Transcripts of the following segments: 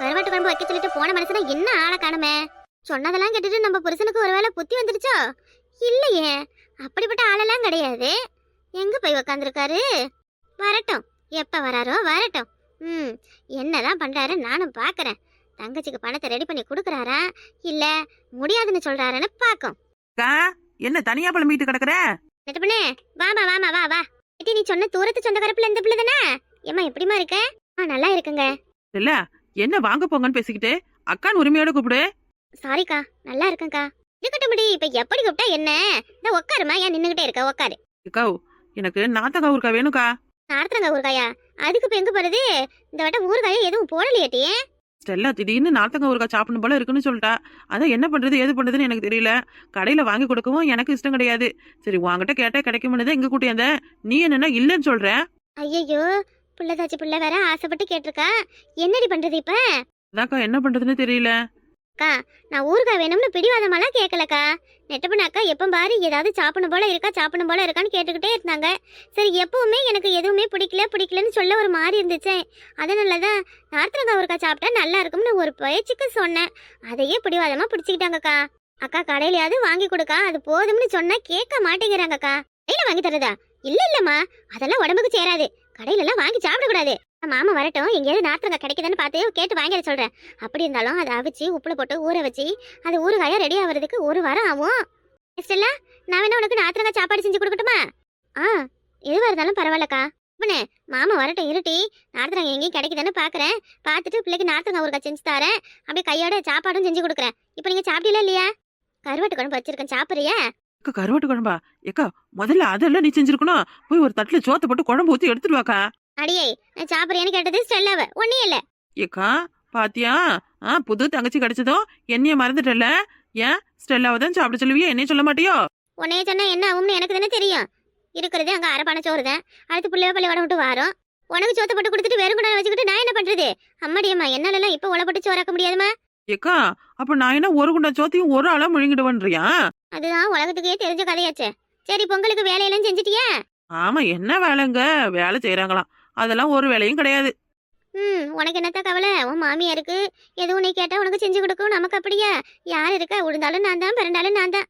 கருவாட்டு குழம்பு வைக்க சொல்லிட்டு போன மனுஷனா என்ன ஆளை காணுமே? சொன்னதெல்லாம் கேட்டுட்டு நம்ம புருஷனுக்கு ஒருவேளை புத்தி வந்துருச்சோ இல்லையே. அப்படிப்பட்ட ஆளெல்லாம் கிடையாது. எங்க போய் உக்காந்துருக்காரு? வரட்டும். எப்ப வராரோ வரட்டும். ம் என்னதான் பண்றாரு நானும் பார்க்கறேன் தங்கச்சிக்கு பணத்தை ரெடி பண்ணி கொடுக்குறாரா? இல்ல முடியாதுன்னு சொல்றாருன்னு பாக்கும். என்ன தனியா புலம்பிட்டு கிடக்குற? நெட்ட பண்ணே? வாமா வாமா வா வா நீ சொன்ன தூரத்து சொந்தக்காரப்புல இந்த பிள்ளை தானே ஏம்மா எப்படிமா இருக்க? ஆ நல்லா இருக்குங்க. இல்ல என்ன வாங்க போங்கன்னு பேசிக்கிட்டு? அக்கான் உரிமையோட கூப்பிடு. சாரிக்கா நல்லா இருக்கேன்க்கா. இருக்கட்டும் முடி இப்ப எப்படி கூப்பிட்டா என்ன? இந்த உட்காருமா ஏன் நின்னுகிட்டே இருக்க? உட்காரு அக்கா எனக்கு நாத்தக்கா ஊருக்கா வேணும்க்கா. நார்த்தங்க ஊறுகாயா? அதுக்கு இப்ப எங்க போறது? இந்த வட்டம் ஊறுகாயை எதுவும் போடலையேட்டி. ஸ்டெல்லா திடீர்னு நாத்தக்கா ஊருக்கா சாப்பிடணும் போல இருக்குன்னு சொல்லிட்டா. அதான் என்ன பண்றது ஏது பண்றதுன்னு எனக்கு தெரியல. கடையில வாங்கி கொடுக்கவும் எனக்கு இஷ்டம் கிடையாது. சரி உங்ககிட்ட கேட்டா கிடைக்கும்னு எங்க கூட்டியாந்த நீ என்னன்னா இல்லைன்னு சொல்ற. ஐயையோ புள்ளதாச்சி புள்ள வேற ஆசைப்பட்டு கேட்டிருக்கா. என்னடி பண்றது இப்ப? அதாக்கா என்ன பண்றதுன்னு தெரியல. அக்கா நான் ஊறுகாய் வேணும்னு பிடிவாதமெல்லாம் கேட்கலக்கா நெட்டப்பண்ண அக்கா எப்போ பாரு ஏதாவது சாப்பிடணும் போல இருக்கா சாப்பிடணும் போல இருக்கான்னு கேட்டுக்கிட்டே இருந்தாங்க. சரி எப்பவுமே எனக்கு எதுவுமே பிடிக்கல பிடிக்கலன்னு சொல்ல ஒரு மாதிரி இருந்துச்சு. அதனால தான் நார்த்தனக்காய் ஊறுகாய் சாப்பிட்டா நல்லா இருக்கும்னு ஒரு பயிற்சிக்கு சொன்னேன். அதையே பிடிவாதமாக பிடிச்சிக்கிட்டாங்கக்கா. அக்கா கடையிலயாவது வாங்கி கொடுக்கா அது போதும்னு சொன்னா கேட்க மாட்டேங்கிறாங்கக்கா. கடையில வாங்கி தரதா? இல்ல இல்லம்மா. அதெல்லாம் உடம்புக்கு சேராது. கடையில எல்லாம் வாங்கி சாப்பிடக்கூடாது. மாமா வரட்டும் எங்கேயாவது நார்த்தங்காய் கிடைக்குதுன்னு பார்த்து கேட்டு வாங்கி சொல்கிறேன் சொல்றேன். அப்படி இருந்தாலும் அதை அவிச்சு உப்புல போட்டு ஊற வச்சு அது ஊறுகாயா ரெடி ஆகுறதுக்கு ஒரு வாரம் ஆகும். ஸ்டெல்லா நான் வேணா உனக்கு நாத்திரங்காய் சாப்பாடு செஞ்சு கொடுக்கட்டுமா? ஆ எதுவாக இருந்தாலும் பரவாயில்லக்கா. பண்ணு மாமா வரட்டும் இருட்டி. நார்த்தங்காய் எங்கேயும் கிடைக்குதுன்னு பார்க்குறேன். பார்த்துட்டு பிள்ளைக்கு நார்த்தங்காய் ஊருக்கா செஞ்சு தரேன். அப்படியே கையோட சாப்பாடும் செஞ்சு கொடுக்குறேன். இப்போ நீங்கள் சாப்பிட்டீங்களா இல்லையா? கருவாட்டு குழம்பு வச்சிருக்கேன் சாப்பிட்றியா? அக்கா கருவாட்டு குழம்பா? ஏக்கா முதல்ல அதெல்லாம் நீ செஞ்சிருக்கணும். போய் ஒரு தட்டுல சோத்தை போட்டு குழம்பு ஊத்தி எடுத்துட்டு வாக்கா அடியே நான் சாப்பிட்றியான்னு கேட்டது ஸ்டெல்லாவ ஒன்றும் இல்லை. ஏக்கா பாத்தியா? ஆ புது தங்கச்சி கிடைச்சதும் என்னைய மறந்துட்டல ஏன்? ஸ்டெல்லாவை தான் சாப்பிட சொல்லுவியா? என்னைய சொல்ல மாட்டியோ? உன்னைய சொன்னா என்ன ஆகும்னு எனக்கு தானே தெரியும். இருக்கிறதே அங்கே அரைப்பான சோறு தான். அடுத்து பிள்ளைய பள்ளியோட விட்டு வாரோம். உனக்கு சோத்தை போட்டு கொடுத்துட்டு வெறும் குடம் வச்சுக்கிட்டு நான் என்ன பண்றது? அம்மாடியம்மா என்னாலலாம் இப்போ உழப்பட்டு சோறாக்க முடியாதுமா ஏக்கா அப்ப நான் என்ன ஒரு குண்டா சோத்தையும் ஒரு ஆளா முழுங்கிடுவன்றியா? அதுதான் உலகத்துக்கே தெரிஞ்ச கதையாச்சே. சரி பொங்கலுக்கு வேலையெல்லாம் செஞ்சிட்டியா? ஆமா என்ன வேலைங்க? வேலை செய்யறாங்களாம் அதெல்லாம் ஒரு வேலையும் கிடையாது. ம் உனக்கு என்னத்த கவலை? உன் மாமியாருக்கு எதுவும் நீ கேட்டா உனக்கு செஞ்சு கொடுக்கும். நமக்கு அப்படியா? யார் இருக்கா? உழுந்தாலும் நான் தான் பிறந்தாலும் நான் தான்.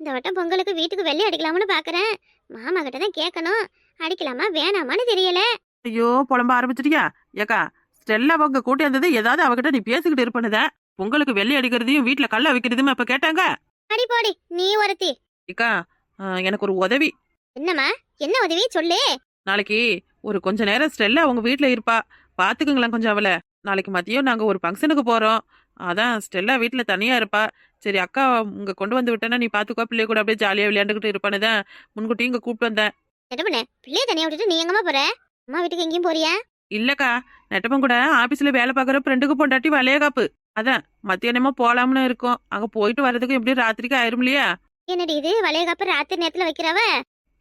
இந்த வட்டம் பொங்கலுக்கு வீட்டுக்கு வெள்ளை அடிக்கலாம்னு பாக்குறேன். மாமா கிட்ட தான் கேட்கணும் அடிக்கலாமா வேணாமான்னு தெரியல. ஐயோ புலம்ப ஆரம்பிச்சிட்டியா? ஏக்கா ஸ்டெல்லா அவங்க கூட்டி வந்தது ஏதாவது அவகிட்ட நீ பேசிக்கிட்டு இருப்பனத உங்களுக்கு வெள்ளை அடிக்கிறதையும் வீட்டுல கல்ல வைக்கிறதும் இப்ப கேட்டாங்க. அடி போடி நீ ஒருத்தி. ஏக்கா ஆ, எனக்கு ஒரு உதவி. என்னம்மா? என்ன உதவி? சொல்லு. நாளைக்கு ஒரு கொஞ்ச நேரம் ஸ்டெல்லா அவங்க வீட்ல இருப்பா. பாத்துக்குங்களேன் கொஞ்சம் அவளை. நாளைக்கு மதியம் நாங்க ஒரு ஃபங்க்ஷனுக்கு போறோம். அதான் ஸ்டெல்லா வீட்ல தனியா இருப்பா. சரி அக்கா உங்க கொண்டு வந்து விட்டேன்னா நீ பாத்துக்கோ பிள்ளைய கூட அப்படியே ஜாலியா விளையாண்டுக்கிட்டு இருப்பானு தான் முன்கூட்டி இங்க கூப்பிட்டு வந்தேன். பண்ண? பிள்ளைய தனியா விட்டுட்டு நீ எங்கம்மா போற? அம்மா வீட்டுக்கு எங்கேயும் போறியா? இல்லக்கா நெட்டப்பன் கூட ஆபீஸ்ல வேலை பாக்குற ஃப்ரெண்டுக்கு பொண்டாட்டி வளையகாப்பு. அதான் மத்தியானமா போலாம்னு இருக்கோம். அங்க போயிட்டு வர்றதுக்கு எப்படியும் ராத்திரிக்கு ஆயிரும் இல்லையா? என்னடி இது? வளையகாப்பு ராத்திரி நேரத்துல வைக்கிறவ?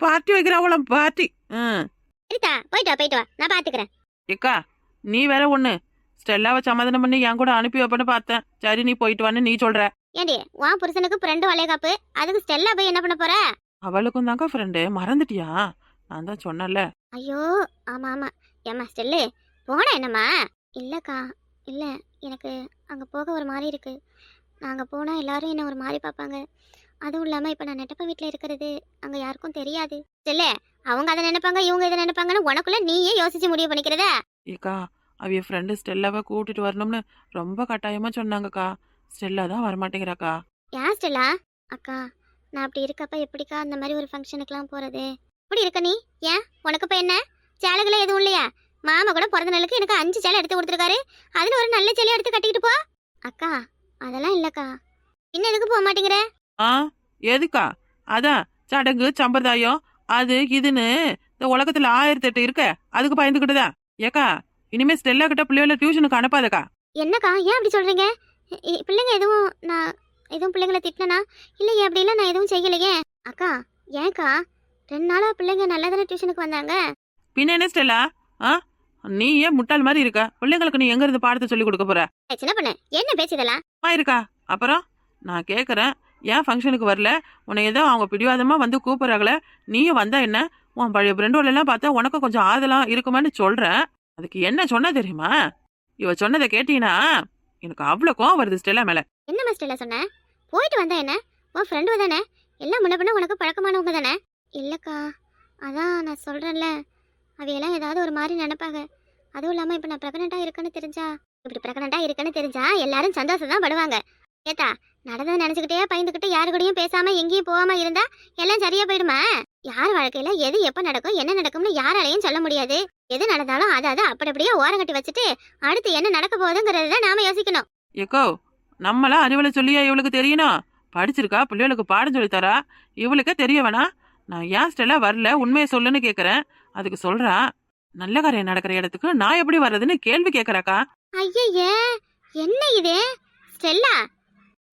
Party வைக்கிறாவளாம் party. சரிதா போயிட்டு வா போயிட்டு வா. நான் பாத்துக்கிறேன். ஏக்கா நீ வேற ஒண்ணு. ஸ்டெல்லாவை சமாதானம் பண்ணி என் கூட அனுப்பி வைப்பேன்னு பார்த்தேன். சரி நீ போயிட்டு வான்னு நீ சொல்ற. ஏண்டி உன் புருஷனுக்கு ஃப்ரெண்டு வளையகாப்பு அதுக்கு ஸ்டெல்லா போய் என்ன பண்ண போற? அவளுக்கும் தாங்க ஃப்ரெண்டு மறந்துட்டியா? நான் தான் சொன்னல ஐயோ ஆமா ஆமா. ஏம்மா ஸ்டெல்லு போனா என்னம்மா? இல்லக்கா. இல்ல எனக்கு அங்க போக ஒரு மாதிரி இருக்கு. நாங்க போனா எல்லாரும் என்ன ஒரு மாதிரி பார்ப்பாங்க அதுவும் இல்லாம இப்ப நான் நெட்டப்ப வீட்ல இருக்கிறது அங்க யாருக்கும் தெரியாது. ஸ்டெல்லு அவங்க அதை நினைப்பாங்க இவங்க இதை நினைப்பாங்கன்னு உனக்குள்ள நீயே யோசிச்சு முடிவு பண்ணிக்கிறதா? ஏக்கா அவிய ஃப்ரெண்டு ஸ்டெல்லாவை கூட்டிட்டு வரணும்னு ரொம்ப கட்டாயமா சொன்னாங்கக்கா. ஸ்டெல்லா தான் வரமாட்டேங்கிறாக்கா. யார் ஸ்டெல்லா? அக்கா நான் அப்படி இருக்கப்ப எப்படிக்கா அந்த மாதிரி ஒரு ஃபங்க்ஷனுக்குலாம் போறது? இப்படி இருக்க நீ? ஏன்? உனக்கு இப்ப என்ன? சேலைகளே எதுவும் இல்லையா? மாமா கூட பிறந்த நாளுக்கு எனக்கு அஞ்சு சேலை எடுத்து கொடுத்துருக்காரு. அதுல ஒரு நல்ல சேலை எடுத்து கட்டிக்கிட்டு போ. அக்கா அதெல்லாம் இல்லக்கா. இன்னும் எதுக்கு போக மாட்டேங்கிற? ஆ எதுக்கா? அதான் சடங்கு சம்பிரதாயம் அது இதுன்னு இந்த உலகத்துல ஆயிரத்தி எட்டு இருக்க. அதுக்கு பயந்துக்கிட்டுதான் ஏக்கா இனிமே ஸ்டெல்லா கிட்ட பிள்ளைகள டியூஷனுக்கு அனுப்பாதக்கா. என்னக்கா ஏன் அப்படி சொல்றீங்க? பிள்ளைங்க எதுவும் நான் எதுவும் பிள்ளைங்களை திட்டினா? இல்லையே அப்படிலாம் நான் எதுவும் செய்யலையே. அக்கா ஏன்க்கா? ரெண்டு நாளா பிள்ளைங்க நல்லா தானே டியூஷனுக்கு வந்தாங்க. பின்ன என்ன ஸ்டெல்லா? ஆ நீ ஏன் முட்டாள் மாதிரி இருக்க. பிள்ளைங்களுக்கு நீ எங்க இருந்து பாடத்தை சொல்லி கொடுக்க போற? சின்ன பொண்ணு என்ன அம்மா இருக்கா. அப்புறம்? நான் கேட்குறேன் ஏன் ஃபங்க்ஷனுக்கு வரல? உன்னை ஏதோ அவங்க பிடிவாதமாக வந்து கூப்பிட்றாங்களே. நீயும் வந்தா என்ன? உன் பழைய ஃப்ரெண்டோட எல்லாம் பார்த்தா உனக்கும் கொஞ்சம் ஆதலாம் இருக்குமான்னு சொல்கிறேன் அதுக்கு என்ன சொன்னா தெரியுமா? இவ சொன்னதை கேட்டீங்கன்னா எனக்கு அவ்வளவு கோவம் வருது ஸ்டெல்லா மேல. என்ன மாஸ்டர்ல சொன்ன? போயிட்டு வந்தா என்ன? உன் ஃப்ரெண்டு தானே? எல்லாம் முன்ன உனக்கு பழக்கமானவங்க தானே? இல்லக்கா அதான் நான் சொல்றேன்ல. அவையெல்லாம் ஏதாவது ஒரு மாதிரி நினைப்பாங்க. அதுவும் இல்லாமல் இப்போ நான் ப்ரெக்னெண்ட்டாக இருக்கேன்னு தெரிஞ்சா இப்படி ப்ரெக்னெண்ட்டாக இருக்கேன்னு தெரிஞ்சா எல்லாரும் சந்தோஷம் தான் படுவாங்க. ஏத்தா நடந்ததை நினச்சிக்கிட்டே பயந்துக்கிட்டு யாரு கூடயும் பேசாமல் எங்கேயும் போகாமல் இருந்தால் எல்லாம் சரியாக போயிடுமா? யார் வாழ்க்கையில் எது எப்போ நடக்கும் என்ன நடக்கும்னு யாராலையும் சொல்ல முடியாது. எது நடந்தாலும் அதை அதை அப்படி அப்படியே ஓரங்கட்டி வச்சுட்டு அடுத்து என்ன நடக்க போகுதுங்கிறத நாம யோசிக்கணும். ஏக்கோ நம்மளாம் அறிவுல சொல்லியா இவளுக்கு தெரியணும்? படிச்சிருக்கா பிள்ளைகளுக்கு பாடம் சொல்லி தரா? இவளுக்கே தெரிய வேணாம். நான் ஏன் ஸ்டெல்லாம் வரல? உண்மையை சொல்லுன்னு கேட்குறேன் அதுக்கு சொல்றா நல்ல காரியம் நடக்கிற இடத்துக்கு நான் எப்படி வர்றதுன்னு கேள்வி கேக்குறாக்கா? ஐயையே என்ன இது? ஸ்டெல்லா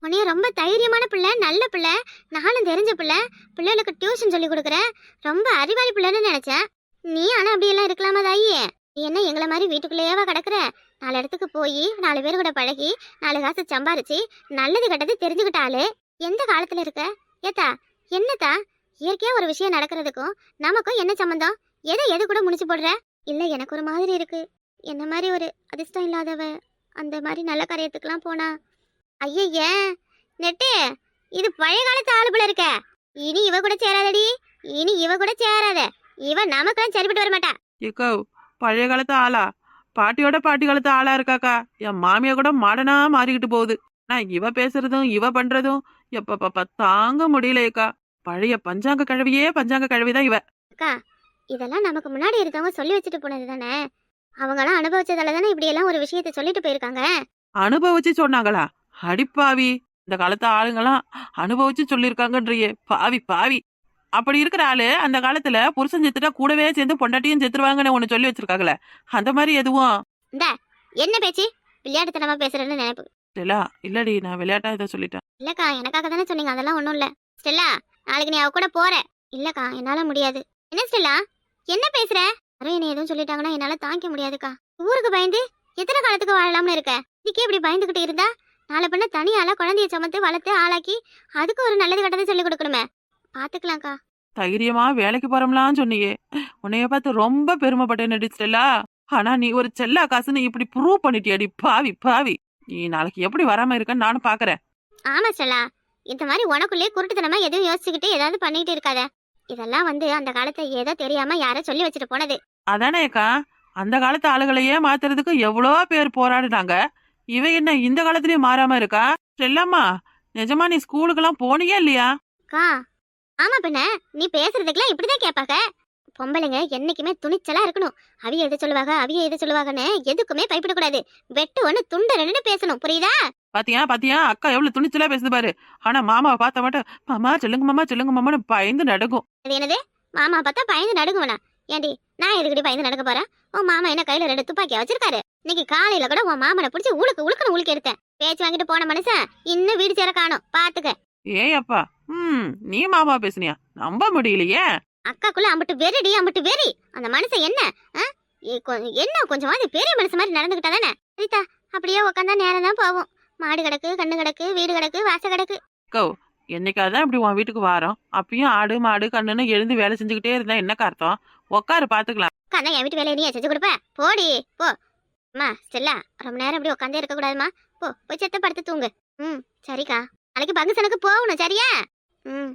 உன்னைய ரொம்ப தைரியமான பிள்ளை நல்ல பிள்ளை நானும் தெரிஞ்ச பிள்ளை பிள்ளைகளுக்கு டியூஷன் சொல்லி கொடுக்குறேன் ரொம்ப அறிவாளி பிள்ளைன்னு நினைச்சேன் நீ ஆனா அப்படியெல்லாம் இருக்கலாமா தாயி? நீ என்ன எங்களை மாதிரி வீட்டுக்குள்ளேயேவா கிடக்குற? நாலு இடத்துக்கு போய் நாலு பேர் கூட பழகி நாலு காசு சம்பாரிச்சு நல்லது கெட்டது தெரிஞ்சுக்கிட்டாலே எந்த காலத்துல இருக்க? ஏத்தா என்னத்தா? இயற்கையா ஒரு விஷயம் நடக்கிறதுக்கும் நமக்கும் என்ன சம்மந்தம் எதை எது கூட முடிச்சு போடுற? இல்ல எனக்கு ஒரு மாதிரி இருக்கு. என்ன மாதிரி ஒரு அதிர்ஷ்டம் இல்லாதவ? அந்த மாதிரி நல்ல காரியத்துக்குலாம் போனா? ஐயய்ய! நெட்டு இது பழைய காலத்து ஆளு போல இருக்க. இனி இவ கூட சேராதடி. இனி இவ கூட சேராத. இவ நமக்கெல்லாம் சரிப்பட்டு வர மாட்டா ஏக்கோ பழைய காலத்து ஆளா? பாட்டியோட பாட்டி காலத்து ஆளா இருக்காக்கா? என் மாமியா கூட மாடனா மாறிக்கிட்டு போகுது. நான் இவ பேசுறதும் இவ பண்றதும் எப்ப தாங்க முடியலையேக்கா. பழைய பஞ்சாங்க கழுவியே பஞ்சாங்க கழுவிதான் இவ. அக்கா இதெல்லாம் நமக்கு முன்னாடி இருக்கவங்க சொல்லி வச்சுட்டு போனது தானே? அவங்களாம் அனுபவிச்சதால தானே இப்படி எல்லாம் ஒரு விஷயத்த சொல்லிட்டு போயிருக்காங்க? அனுபவிச்சு சொன்னாங்களா? அடிப்பாவி இந்த காலத்து ஆளுங்கெல்லாம் அனுபவிச்சு சொல்லியிருக்காங்கன்றியே. பாவி பாவி. அப்படி இருக்கிற ஆளு அந்த காலத்துல புருஷன் செத்துட்டா கூடவே சேர்ந்து பொண்டாட்டியும் செத்துருவாங்கன்னு ஒண்ணு சொல்லி வச்சிருக்காங்களே. அந்த மாதிரி எதுவும்? என்ன பேச்சு? விளையாட்டுத்தனமா பேசுறேன்னு நினைப்பு. இல்ல இல்லடி நான் விளையாட்டா இதை சொல்லிட்டேன். இல்லக்கா எனக்காக தானே சொன்னீங்க அதெல்லாம் ஒண்ணும் இல்ல. ஸ்டெல்லா நாளைக்கு நீ அவ கூட போற. இல்லக்கா என்னால முடியாது. என்ன ஸ்டெல்லா? என்ன பேசுற? யாரும் என்னை எதுவும் சொல்லிட்டாங்கன்னா என்னால தாங்கிக்க முடியாதுக்கா. ஊருக்கு பயந்து எத்தனை காலத்துக்கு வாழலாம்னு இருக்க? இதுக்கே இப்படி பயந்துகிட்டு இருந்தா? நாளை பண்ண தனியால குழந்தைய சுமந்து வளர்த்து ஆளாக்கி அதுக்கு ஒரு நல்லது கட்டதை சொல்லி கொடுக்கணுமே. பாத்துக்கலாம்க்கா. தைரியமா வேலைக்கு போறோம்லாம் சொன்னியே. உன்னைய பார்த்து ரொம்ப பெருமைப்பட்டேன் நடிச்சிட்டலா ஆனா நீ ஒரு செல்லா காசுன்னு இப்படி ப்ரூவ் பண்ணிட்டியாடி பாவி பாவி. நீ நாளைக்கு எப்படி வராம இருக்கன்னு நானும் பாக்குறேன். ஆமா ஸ்டெல்லா. இந்த மாதிரி உனக்குள்ளே குருட்டுத்தனமா எதுவும் யோசிச்சுக்கிட்டு ஏதாவது பண்ணிட்டு இருக்காத. இதெல்லாம் வந்து அந்த காலத்தை ஏதோ தெரியாம யாரோ சொல்லி வச்சுட்டு போனது. அதானேக்கா அந்த காலத்து ஆளுகளையே மாத்துறதுக்கு எவ்வளோ பேர் போராடுனாங்க? இவ என்ன இந்த காலத்துலயும் மாறாம இருக்கா? செல்லம்மா நிஜமா நீ ஸ்கூலுக்கெல்லாம் போனியா இல்லையா? அக்கா ஆமா பின்ன நீ பேசுறதுக்கெல்லாம் இப்படிதான் கேட்பாங்க பொம்பளைங்க என்னைக்குமே துணிச்சலா இருக்கணும். அவிய எது சொல்லுவாங்க அவிய எது சொல்லுவாங்கன்னு எதுக்குமே பயப்படக்கூடாது. வெட்டு ஒண்ணு துண்டு ரெண்டுன்னு பேசணும். புரியுதா? பாத்தியா பாத்தியா? அக்கா எவ்வளவு துணிச்சலா பேசுது பாரு. ஆனா மாமாவை பார்த்த மட்டும் மாமா சொல்லுங்க மாமா சொல்லுங்க மாமான்னு பயந்து நடக்கும் அது என்னது? மாமா பார்த்தா பயந்து நடுங்குவனா? ஏண்டி நான் எதுக்கடி பயந்து நடக்க போறேன்? உன் மாமா என்ன கையில ரெண்டு துப்பாக்கியா வச்சிருக்காரு? இன்னைக்கு காலையில கூட உன் மாமனை பிடிச்சி உழுக்கு உழுக்குன்னு உழுக்கு எடுத்தேன். பேச்சு வாங்கிட்டு போன மனுஷன் இன்னும் வீடு சேர காணும். பாத்துக்க. ஏய் அப்பா. ம் நீ மாமா பேசுனியா? நம்ப முடியலையே. அக்காக்குள்ள அம்பிட்டு வெறிடி அம்பிட்டு வெறி. அந்த மனுஷன் என்ன என்ன கொஞ்சமாவது பெரிய மனுஷன் மாதிரி நடந்துக்கிட்டா தானே? சரிதா அப்படியே உட்காந்தா நேரம் தான் போகும். மாடு கிடக்கு கண்ணு கிடக்கு வீடு கிடக்கு வாச கிடக்கு. என்னைக்காதான் இப்படி உன் வீட்டுக்கு வாரோம்? அப்பயும் ஆடு மாடு கண்ணுன்னு எழுந்து வேலை செஞ்சுக்கிட்டே இருந்தா என்ன அர்த்தம்? உட்காரு பாத்துக்கலாம். உட்காந்தா என் வீட்டு வேலையை நீ செஞ்சு கொடுப்ப? போடி போ. அம்மா ஸ்டெல்லா ரொம்ப நேரம் இப்படி உட்காந்தே இருக்க கூடாதுமா போ போய் செத்த படுத்து தூங்கு. ம் சரிக்கா. நாளைக்கு பங்குசனுக்கு போகணும் சரியா? ம்.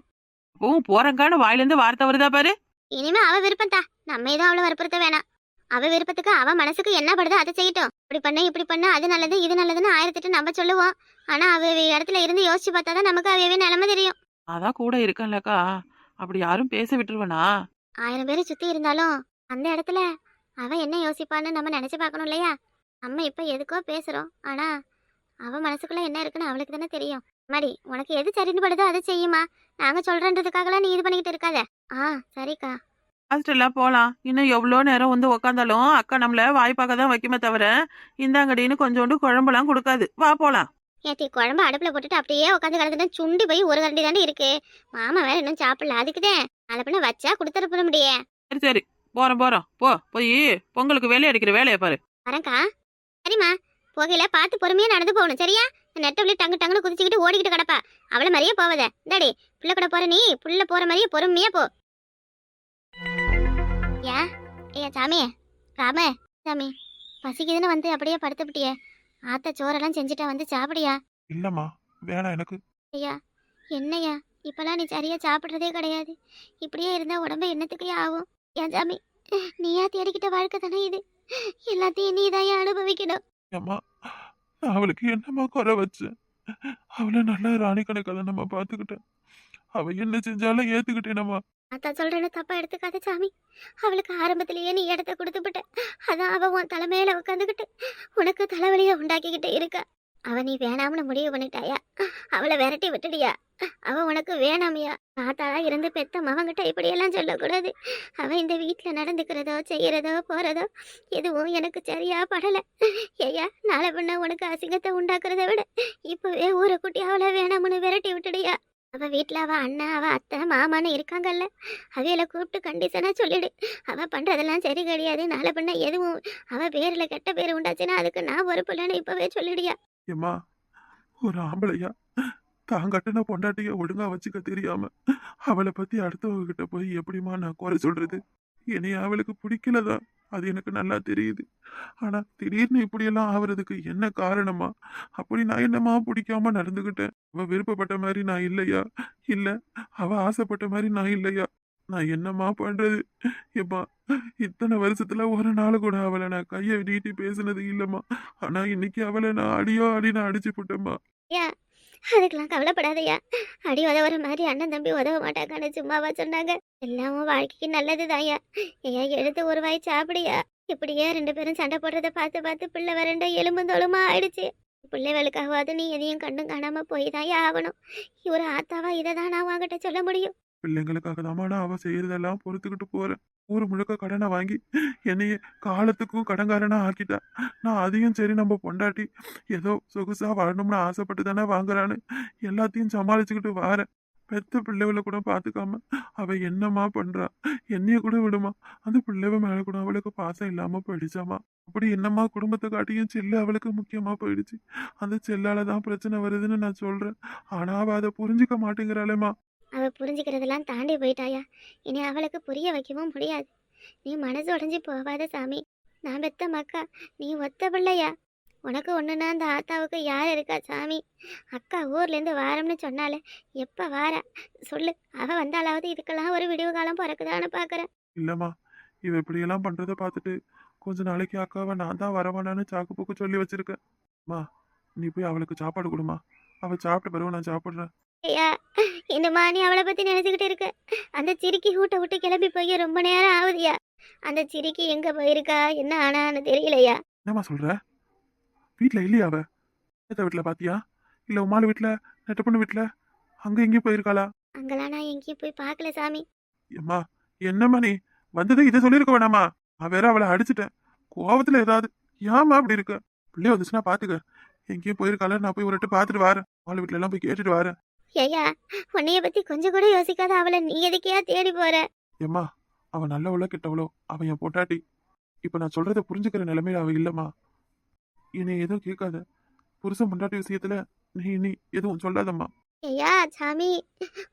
அப்பவும் போறங்கான்னு வாயில இருந்து வார்த்தை வருதா பாரு. இனிமே அவ விருப்பம் தா. நம்ம ஏதோ அவளை வற்புறுத்த வேணாம். அவ விருப்பத்துக்கு அவ மனசுக்கு என்ன படுதோ அதை செய்யட்டும். இப்படி பண்ண இப்படி பண்ண அது நல்லது இது நல்லதுன்னு ஆயிரத்திட்டு நம்ம சொல்லுவோம். ஆனா அவ இடத்துல இருந்து யோசிச்சு பார்த்தாதான் நமக்கு அவையவே நிலைமை தெரியும். அதான் கூட இருக்கேன்லக்கா. அப்படி யாரும் பேச விட்டுருவனா? ஆயிரம் பேர் சுத்தி இருந்தாலும் அந்த இடத்துல அவ என்ன யோசிப்பான்னு நம்ம நினைச்சு பார்க்கணும் இல்லையா? நம்ம இப்ப எதுக்கோ பேசுறோம். ஆனா அவ மனசுக்குள்ள என்ன இருக்குன்னு அவளுக்கு தானே தெரியும். மடி உனக்கு எது சரின்னு படுதோ அதை செய்யுமா. நாங்க சொல்றன்றதுக்காகலாம் நீ இது பண்ணிக்கிட்டு இருக்காத. ஆ சரிக்கா. ஹாஸ்டல்ல போலாம். இன்னும் எவ்வளோ நேரம் வந்து உக்காந்தாலும் அக்கா நம்மள வாய்ப்பாக தான் வைக்குமே தவிர இந்தாங்கடின்னு கொஞ்சோண்டு குழம்புலாம் கொடுக்காது. வா போலாம். ஏத்தி குழம்பு அடுப்புல போட்டுட்டு அப்படியே உட்காந்து கிடந்துட்டு சுண்டி போய் ஒரு கரண்டி தாண்டி இருக்கு. மாமா வேற இன்னும் சாப்பிடல. அதுக்குதே நாளை பின்ன வச்சா கொடுத்துட முடியே. சரி சரி. போறோம் போறோம். போ போய் பொங்கலுக்கு வேலையை அடிக்கிற வேலையை பாரு. வரேன்க்கா. சரிம்மா. போகையில பார்த்து பொறுமையா நடந்து போகணும் சரியா? நெட்டவழி டங்கு டங்குன்னு குதிச்சுக்கிட்டு ஓடிக்கிட்டு கிடப்பா. அவளை மாதிரியே போவத. இந்தாடி புள்ள கூட போற நீ புள்ள போற மாதிரியே பொறுமையா போ. ஏன் ஏன் சாமி. ராம சாமி. பசிக்குதுன்னு வந்து அப்படியே படுத்துப்பிட்டியே. ஆத்த சோறெல்லாம் செஞ்சுட்டா வந்து சாப்பிடியா? இல்லம்மா வேணாம் எனக்கு. ஐயா என்னய்யா? இப்பெல்லாம் நீ சரியா சாப்பிட்றதே கிடையாது. இப்படியே இருந்தா உடம்பு என்னத்துக்கே ஆகும்? ஏன் சாமி நீயா தேடிக்கிட்ட வாழ்க்கை தானே இது? எல்லாத்தையும் நீ தான் அனுபவிக்கணும். அம்மா நான் அவளுக்கு என்னம்மா குறை வச்சேன்? அவளை நல்லா ராணி கணக்காக நம்ம பார்த்துக்கிட்டேன். அவ என்ன செஞ்சாலும் ஏத்துக்கிட்டேனம்மா. அத்தா சொல்றேன்னு தப்பா எடுத்துக்காத சாமி. அவளுக்கு ஆரம்பத்திலேயே நீ இடத்த கொடுத்துப்பிட்ட அதான் அவள் உன் தலைமையில உட்காந்துக்கிட்டு உனக்கு தலைவலியை உண்டாக்கிக்கிட்டு இருக்கா. அவ நீ வேணாம்னு முடிவு பண்ணிட்டாயா? அவளை விரட்டி விட்டுடியா அவ உனக்கு வேணாமையா? தாத்தாளா இருந்து பெத்த மவங்கிட்ட இப்படியெல்லாம் சொல்லக்கூடாது. அவ இந்த வீட்டுல நடந்துக்கிறதோ செய்யறதோ போறதோ எதுவும் எனக்கு சரியா படல. ஐயா நாளை பின்ன உனக்கு அசிங்கத்தை உண்டாக்குறத விட இப்பவே ஊரை குட்டி அவளை வேணாம்னு விரட்டி விட்டுடியா அவ வீட்டில் அவ அண்ணா அவ அத்தை மாமான்னு இருக்காங்கல்ல. அவையில கூப்பிட்டு கண்டிஷனாக சொல்லிடு. அவ பண்ணுறதெல்லாம் சரி கிடையாது. நாளை பண்ண எதுவும் அவ பேரில் கெட்ட பேர் உண்டாச்சுன்னா அதுக்கு நான் பொறுப்பு இல்லைன்னு இப்பவே சொல்லிடுயா ஏம்மா ஒரு ஆம்பளையா? தான் கட்டின பொண்டாட்டிய ஒழுங்கா வச்சுக்க தெரியாம அவளை பத்தி அடுத்தவங்க கிட்ட போய் எப்படிம்மா நான் குறை சொல்றது? என்னைய அவளுக்கு பிடிக்கலதான். அது எனக்கு நல்லா தெரியுது. ஆனா திடீர்னு இப்படியெல்லாம் ஆகுறதுக்கு என்ன காரணமா? அப்படி நான் என்னம்மா பிடிக்காம நடந்துகிட்டேன்? அவ விருப்பப்பட்ட மாதிரி நான் இல்லையா? இல்ல அவ ஆசைப்பட்ட மாதிரி நான் இல்லையா? நான் என்னம்மா பண்றது? எப்பா இத்தனை வருஷத்துல ஒரு நாள் கூட அவளை நான் கையை நீட்டி பேசுனது இல்லம்மா. ஆனா இன்னைக்கு அவளை நான் அடியோ அடி நான் அடிச்சு போட்டேம்மா. அதுக்கெல்லாம் கவலைப்படாதையா அடி உதவுற மாதிரி அண்ணன் தம்பி உதவ மாட்டாங்கன்னு சும்மாவா சொன்னாங்க. எல்லாம் வாழ்க்கைக்கு நல்லதுதாயா ஐயா எடுத்து ஒரு வாய் சாப்பிடியா? இப்படியே ரெண்டு பேரும் சண்டை போடுறத பார்த்து பார்த்து பிள்ளை வரண்ட எலும்பும் ஆயிடுச்சு. பிள்ளைகளுக்காகவாது நீ எதையும் கண்டும் காணாம போய் தான் ஆகணும். ஒரு ஆத்தாவா இதை தான் நான் உன்கிட்ட சொல்ல முடியும். பிள்ளைங்களுக்காக நான் அவ செய்யறதெல்லாம் பொறுத்துக்கிட்டு போறேன். ஊர் முழுக்க கடனை வாங்கி என்னைய காலத்துக்கும் கடன்காரனா ஆக்கிட்டா. நான் அதையும் சரி நம்ம பொண்டாட்டி ஏதோ சொகுசா வாழணும்னு ஆசைப்பட்டு தானே வாங்குறான்னு எல்லாத்தையும் சமாளிச்சுக்கிட்டு வாரேன் பெத்த பிள்ளைகளை கூட பார்த்துக்காம அவ என்னம்மா பண்றா? என்னைய கூட விடுமா? அந்த பிள்ளைவ மேல கூட அவளுக்கு பாசம் இல்லாம போயிடுச்சாமா? அப்படி என்னம்மா குடும்பத்தை காட்டியும் செல்லு அவளுக்கு முக்கியமா போயிடுச்சு. அந்த செல்லால தான் பிரச்சனை வருதுன்னு நான் சொல்றேன். ஆனா அவ அதை புரிஞ்சுக்க மாட்டேங்கிறாளேம்மா. அவ புரிஞ்சுக்கிறதெல்லாம் தாண்டி போயிட்டாயா? இனி அவளுக்கு புரிய வைக்கவும் முடியாது. நீ மனசு உடைஞ்சு போவாத சாமி. நான் பெத்த மக்கா நீ ஒத்த பிள்ளையா? உனக்கு ஒண்ணுன்னா அந்த ஆத்தாவுக்கு யார் இருக்கா சாமி? அக்கா ஊர்லேருந்து வாரம்னு சொன்னாலே எப்போ வாரா? சொல்லு அவ வந்தாலாவது இதுக்கெல்லாம் ஒரு விடிவு காலம் பிறக்குதான்னு பார்க்குறேன் இல்லம்மா இவ இப்படியெல்லாம் பண்றத பார்த்துட்டு கொஞ்ச நாளைக்கு அக்காவை நான் தான் வரவேணான்னு சாக்கு போக்கு சொல்லி வச்சிருக்கேன். அம்மா நீ போய் அவளுக்கு சாப்பாடு கொடுமா. அவ சாப்பிட்ட பிறகு நான் சாப்பிட்றேன். ஐயா என்னம்மா நீ அவளை பற்றி நினச்சிக்கிட்டு இருக்க. அந்த சிரிக்கி ஊட்ட விட்டு கிளம்பி போய் ரொம்ப நேரம் ஆகுதியா? அந்த சிரிக்கி எங்கே போயிருக்கா? என்ன ஆனான்னு தெரியலையா? என்னம்மா சொல்ற? வீட்ல இல்லையா அவ? ஏத்த வீட்ல பாத்தியா? இல்ல உமால வீட்ல? நெட்டப்பண்ணு வீட்ல? அங்க எங்கேயும் போயிருக்காளா? அங்கெல்லாம் நான் எங்கேயும் போய் பார்க்கல சாமி. அம்மா என்னம்மா நீ? வந்ததை இதை சொல்லியிருக்க வேணாமா? நான் வேற அவளை அடிச்சிட்டேன். கோவத்துல ஏதாவது? ஏம்மா அப்படி இருக்க? பிள்ளை வந்துச்சுன்னா பாத்துக்க. எங்கேயும் போயிருக்காள? நான் போய் ஒரு பார்த்துட்டு வரேன். அவளை வீட்ல எல்லாம் போய் கேட்டுட்டு வரேன். ஐயா உன்னைய பத்தி கொஞ்சம் கூட யோசிக்காத அவளை நீ எதுக்கையா தேடி போற? ஏம்மா அவ நல்லவளோ கெட்டவளோ அவன் என் பொட்டாட்டி இப்ப நான் சொல்றத புரிஞ்சுக்கிற நிலைமையில அவ இல்லம்மா. என்னை எதுவும் கேட்காத. புருஷன் பொண்டாட்டி விஷயத்துல நீ நீ எதுவும் சொல்லாதம்மா. ஐயா சாமி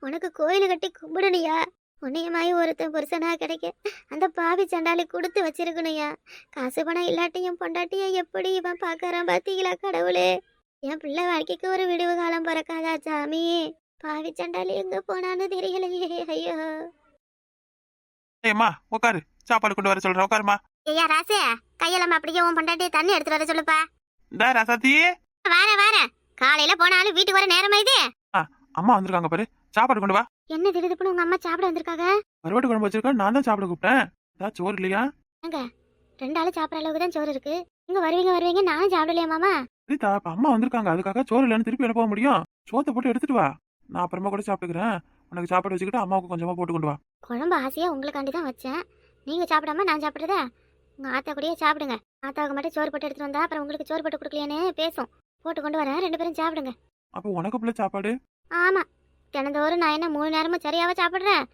உனக்கு கோயில் கட்டி கும்பிடணுயா உன்னையமாயி ஒருத்தன் புருஷனா கிடைக்க அந்த பாவி சண்டாளி கொடுத்து வச்சிருக்கணுயா காசு பணம் இல்லாட்டியும் பொண்டாட்டிய எப்படி இவன் பார்க்கறான் பாத்தீங்களா கடவுளே? என் பிள்ளை வாழ்க்கைக்கு ஒரு விடுவு காலம் பிறக்காதா சாமி? பாவி சண்டாளி எங்க போனான்னு தெரியலையே ஐயோ. ஏம்மா உட்காரு சாப்பாடு கொண்டு வர சொல்றேன் உட்காருமா ஐயா ராசே கையெல்லாம் அப்படியே உன் பொண்டாட்டி தண்ணி எடுத்துட்டு வர சொல்லுப்பா. இந்த ரசத்தி. வார வார காலையில போனாலும் வீட்டுக்கு வர நேரமா இது? அம்மா வந்திருக்காங்க பாரு. சாப்பாடு கொண்டு வா. என்ன திடுதுப்புன்னு உங்க அம்மா சாப்பிட வந்திருக்காங்க? கருவாட்டு குழம்பு வச்சிருக்கேன் நான் தான் சாப்பிட கூப்பிட்டேன். ஏதாவது சோறு இல்லையா? ரெண்டு ஆளு சாப்பிட்ற அளவுக்கு தான் சோறு இருக்கு. நீங்க வருவீங்க வருவீங்க நானும் சாப்பிடலையா மாமா? சரிதா இப்ப அம்மா வந்திருக்காங்க. அதுக்காக சோறு இல்லைன்னு திருப்பி என்ன போக முடியும்? சோத்தை போட்டு எடுத்துட்டு வா. நான் அப்புறமா கூட சாப்பிட்டுக்கிறேன். உனக்கு சாப்பாடு வச்சுக்கிட்டு அம்மாவுக்கு கொஞ்சமா போட்டு கொண்டு வா. குழம்பு ஆசையா உங்களுக்காண்டி தான் வச்சேன். நீங்க சாப்பிடாம நான் சாப்பிடுறதா? உங்க ஆத்தா கூடயே சாப்பிடுங்க. ஆத்தாவுக்கு மட்டும் சோறு போட்டு எடுத்துட்டு வந்தா அப்புறம் உங்களுக்கு சோறு போட்டு கொடுக்கலையானே பேசும். போட்டு கொண்டு வரேன். ரெண்டு பேரும் சாப்பிடுங்க. அப்போ உனக்கு பிள்ளை சாப்பாடு? ஆமா. தினந்தோறும் நான் என்ன மூணு நேரமும் சரியாவா சாப்பிடுறேன்?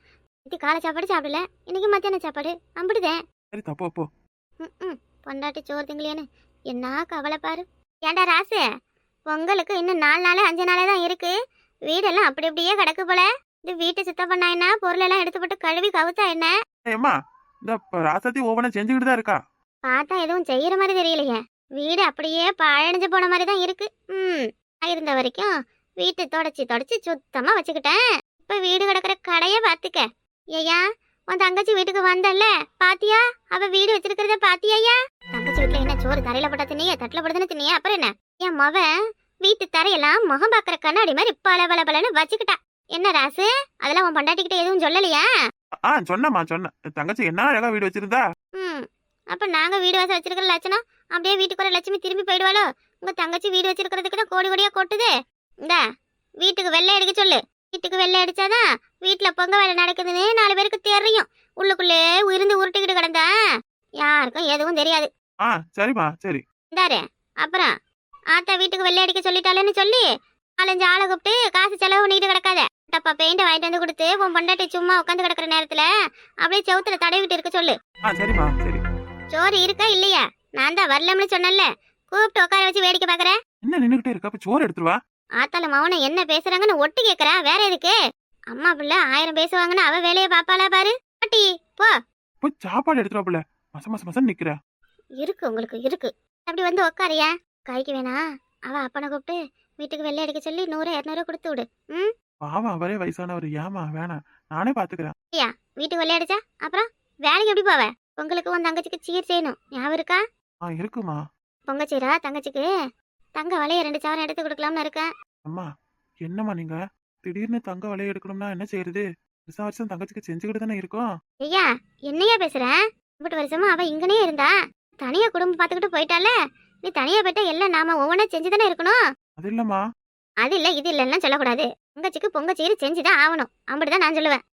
இது காலை சாப்பாடு சாப்பிடல. இன்னைக்கு மத்தியான சாப்பாடு. அம்பிடுதேன். சரி தப்போ அப்போ ம் பொண்டாட்டி சோறு திங்கலையானு என்ன கவலை பாரு. ஏண்டா ராசு? பொங்கலுக்கு இன்னும் நாலு நாளே அஞ்சு நாளே தான் இருக்கு. வீடெல்லாம் அப்படி அப்படியே கிடக்கு போல. இது வீட்டை சுத்தம் பண்ணா என்ன? பொருள் எல்லாம் எடுத்து போட்டு கழுவி கவுத்தா என்ன? ஏம்மா இந்த ராசாத்தி ஓவனை செஞ்சுக்கிட்டு தான் இருக்கா? பார்த்தா எதுவும் செய்யற மாதிரி தெரியலையே. வீடு அப்படியே பழஞ்சு போன மாதிரி தான் இருக்கு. ம் இருந்த வரைக்கும் வீட்டை தொடச்சி தொடச்சி சுத்தமா வச்சுக்கிட்டேன். இப்ப வீடு கிடக்குற கடைய பாத்துக்க ஏயா உன் தங்கச்சி வீட்டுக்கு வந்தல்ல? பாத்தியா? அவ வீடு வச்சிருக்கிறத பாத்தியாயா வீட்டுல என்ன சோறு தரையில போட்டா தின்னிய தட்டுல போட்டு தின்னிய? அப்புறம் என்ன? என் மவன் வீட்டு தரையெல்லாம் முகம் பாக்குற கண்ணாடி மாதிரி பல பல பலன்னு வச்சுக்கிட்டா. என்ன ராசு? அதெல்லாம் உன் பொண்டாட்டிக்கிட்ட எதுவும் சொல்லலையா? ஆ சொன்னம்மா சொன்னேன். தங்கச்சி என்ன அழகா வீடு வச்சிருந்தா? ம். அப்ப நாங்க வீடு வாசல் வச்சிருக்கிற லட்சணம்? அப்படியே வீட்டுக்கு ஒரு லட்சுமி திரும்பி போயிடுவாளோ? உங்க தங்கச்சி வீடு வச்சிருக்கிறதுக்கு தான் கோடி கோடியா கொட்டுது. இந்த வீட்டுக்கு வெள்ளை அடிக்க சொல்லு. வீட்டுக்கு வெள்ளை அடிச்சாதான் வீட்டுல பொங்க வேலை நடக்குதுன்னு நாலு பேருக்கு தெரியும். உள்ளுக்குள்ளே இருந்து உருட்டிக்கிட்டு கிடந்தா யாருக்கும் எதுவும் தெரியாது. ஆ சரிம்மா சரி. இந்தாரு. அப்புறம் ஆத்தா வீட்டுக்கு வெள்ளை அடிக்க சொல்லிட்டாளேன்னு சொல்லி நாலஞ்சு ஆளை கூப்பிட்டு காசு செலவு பண்ணிட்டு கிடக்காத. டப்பா பெயிண்ட் வாங்கிட்டு வந்து கொடுத்து உன் பொண்டாட்டி சும்மா உட்காந்து கிடக்குற நேரத்துல அப்படியே செவுத்துல தடவிட்டு இருக்க சொல்லு. ஆ சரிம்மா சரி. சோறு இருக்கா இல்லையா? நான் தான் வரலம்னு சொன்னேன்ல. கூப்பிட்டு உட்கார வச்சு வேடிக்கை பாக்குறேன் என்ன நின்னுகிட்டே இருக்க? அப்ப சோறு எடுத்துருவா ஆத்தால மவனை என்ன பேசுறாங்கன்னு ஒட்டு கேக்குறா? வேற எதுக்கு? அம்மா பிள்ளை ஆயிரம் பேசுவாங்கன்னு அவ வேலையை பாப்பாளா பாரு. பாட்டி போ. போய் சாப்பாடு எடுத்துருவா புள்ள. மச மச மசம் நிக்கிற. இருக்கு உங்களுக்கு இருக்கு. அப்படி வந்து உட்காரியா கைக்கு வேணா. அவ அப்பனை கூப்பிட்டு வீட்டுக்கு வெள்ளை அடிக்க சொல்லி நூறு இரநூறு கொடுத்து விடு. ம்? பாவம் அவரே வயசானவர். ஏமா வேணாம் நானே பாத்துக்கிறேன். வீட்டுக்கு வெள்ளை அடிச்சா? அப்புறம் வேலைக்கு எப்படி போவ? உங்களுக்கு உன் தங்கச்சிக்கு சீர் செய்யணும். ஞாபகம் இருக்கா? ஆ இருக்குமா பொங்கச்சீரா தங்கச்சிக்கு? தங்க வளைய ரெண்டு சவரம் எடுத்து கொடுக்கலாம்னு இருக்கேன். அம்மா என்னம்மா நீங்க? திடீர்னு தங்க வளைய எடுக்கணும்னா என்ன செய்யறது? வருஷம் வருஷம் தங்கச்சிக்கு செஞ்சுக்கிட்டு தானே இருக்கோம். ஐயா என்னையா பேசுற? இப்பட்டு வருஷமா அவ இங்கனே இருந்தா? தனியா குடும்பம் பார்த்துக்கிட்டு போயிட்டால நீ தனியா போயிட்டா எல்லாம் நாம ஒவ்வொன்றா செஞ்சு தானே இருக்கணும்? அது இல்லம்மா. அது இல்ல இது இல்லைன்னா சொல்லக்கூடாது. பொங்கச்சிக்கு பொங்கச்சீரு செஞ்சுதான் ஆகணும். அப்படிதான் நான் சொல்லுவேன்.